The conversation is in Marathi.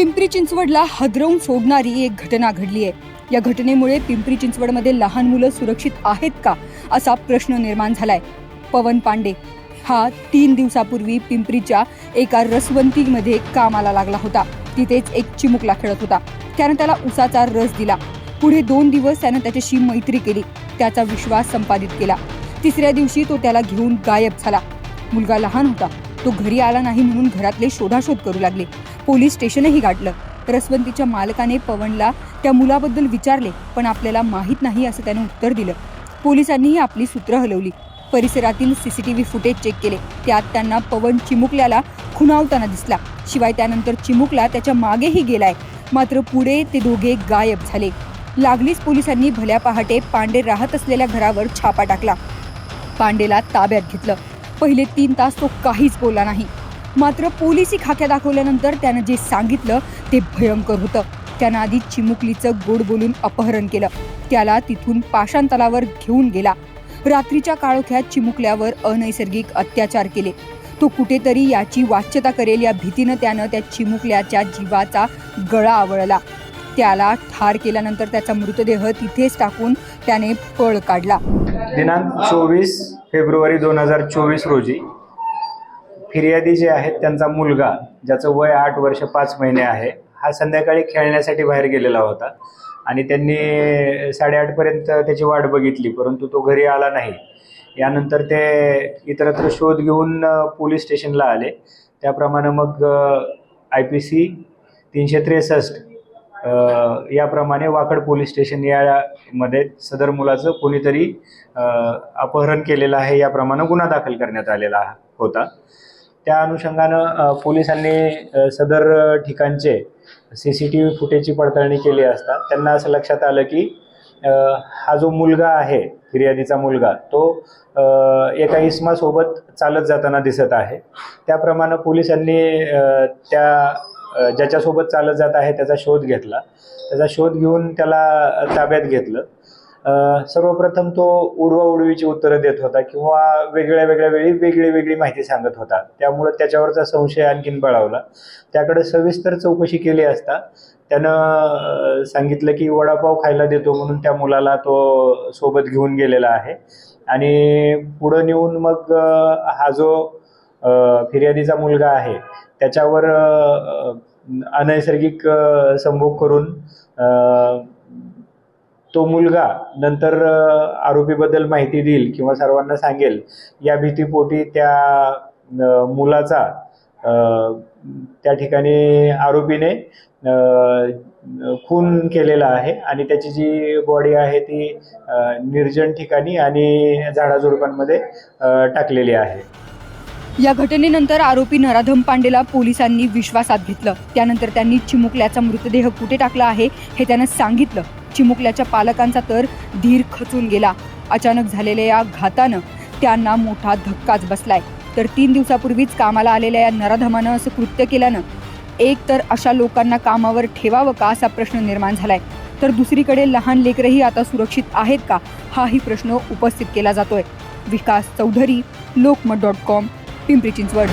पिंपरी चिंचवडला हदरवून सोडणारी एक घटना घडली आहे. या घटनेमुळे पिंपरी चिंचवडमध्ये लहान मुलं सुरक्षित आहेत का असा प्रश्न निर्माण झालाय. पवन पांडे हा तीन दिवसापूर्वी पिंपरीच्या एका रसवंतीमध्ये कामाला लागला होता. तिथेच एक चिमुकला खेळत होता. त्यानं त्याला उसाचा रस दिला. पुढे दोन दिवस त्यानं त्याच्याशी मैत्री केली. त्याचा विश्वास संपादित केला. तिसऱ्या दिवशी तो त्याला घेऊन गायब झाला. मुलगा लहान होता. तो घरी आला नाही म्हणून घरातले शोधाशोध करू लागले. पोलीस स्टेशनही गाठलं. रसवंतीच्या मालकाने पवनला त्या मुलाबद्दल विचारले पण आपल्याला माहीत नाही असं त्यानं उत्तर दिलं. पोलिसांनीही आपली सूत्र हलवली. परिसरातील C C T V footage check केले. त्यात त्यांना पवन चिमुकल्याला खुणावताना दिसला. शिवाय त्यानंतर चिमुकला त्याच्या मागेही गेलाय. मात्र पुढे ते दोघे गायब झाले. लागलीच पोलिसांनी भल्या पहाटे पांडे राहत असलेल्या घरावर छापा टाकला. पांडेला ताब्यात घेतलं. पहिले तीन तास तो काहीच बोलला नाही. मात्र पोलिसी खाक्या दाखवल्यानंतर त्यानं जे सांगितलं ते भयंकर होतं. त्यानं आधी चिमुकलीचं गोड बोलून अपहरण केलं. त्याला तिथून पाषाणतलावर घेऊन गेला. रात्रीच्या काळोख्यात चिमुकल्यावर अनैसर्गिक अत्याचार केले. तो कुठेतरी याची वाच्यता करेल या भीतीनं त्यानं त्या चिमुकल्याच्या जीवाचा गळा आवळला. त्याला ठार केल्यानंतर त्याचा मृतदेह तिथेच टाकून त्याने पळ काढला. दिनांक चोवीस फेब्रुवारी दोन हजार चोवीस रोजी फिर्यादी जे आहेत त्यांचा मुलगा ज्याचं वय आठ वर्ष पाच महिने आहे हा संध्याकाळी खेळण्यासाठी बाहेर गेलेला होता. आणि त्यांनी साडेआठपर्यंत त्याची वाट बघितली परंतु तो घरी आला नाही. यानंतर ते इतरत्र शोध घेऊन पोलीस स्टेशनला आले. त्याप्रमाणे मग आय पी सी तीनशे त्रेसष्ट याप्रमाणे वाकड पोलीस स्टेशन यामध्ये सदर मुलाचं कोणीतरी अपहरण केलेलं आहे याप्रमाणे गुन्हा दाखल करण्यात आलेला होता. त्या अनुषंगानं पोलिसांनी सदर ठिकाणचे सी सी टी व्ही फुटेजची पडताळणी केली असता त्यांना असं लक्षात आलं की हा जो मुलगा आहे फिर्यादीचा मुलगा तो एका इस्मासोबत चालत जाताना दिसत आहे. त्याप्रमाणे पोलिसांनी त्या ज्याच्यासोबत चालत जात आहे त्याचा शोध घेतला. त्याचा शोध घेऊन त्याला ताब्यात घेतलं. सर्वप्रथम तो उडवा उडवीची उत्तरं देत होता किंवा वेगळ्या वेगळ्या वेळी वेगळी वेगळी माहिती सांगत होता. त्यामुळं त्याच्यावरचा संशय आणखीन बळावला. त्याकडे सविस्तर चौकशी केली असता त्यानं सांगितलं की वडापाव खायला देतो म्हणून त्या मुलाला तो सोबत घेऊन गेलेला आहे. आणि पुढं नेऊन मग हा जो फिर्यादीचा मुलगा आहे त्याच्यावर अनैसर्गिक संभोग करून तो मुलगा नंतर आरोपीबद्दल माहिती देईल किंवा सर्वांना सांगेल या भीतीपोटी त्या मुलाचा त्या ठिकाणी आरोपीने खून केलेला आहे आणि त्याची जी बॉडी आहे ती निर्जन ठिकाणी आणि झाडाझुडपांमध्ये टाकलेली आहे. या घटनेनंतर आरोपी नराधम पांडेला पोलिसांनी विश्वासात घेतलं. त्यानंतर त्यांनी चिमुकल्याचा मृतदेह कुठे टाकला आहे हे त्यानं सांगितलं. चिमुकल्याच्या पालकांचा तर धीर खचून गेला. अचानक झालेल्या या घातानं त्यांना मोठा धक्काच बसलाय. तर तीन दिवसापूर्वीच कामाला आलेल्या या नराधमानं असं कृत्य केल्यानं एक तर अशा लोकांना कामावर ठेवावं का असा प्रश्न निर्माण झालाय. तर दुसरीकडे लहान लेकरही आता सुरक्षित आहेत का हाही प्रश्न उपस्थित केला जातोय. Vikas Chaudhari Lokmat dot com Pimpri Chinchwad.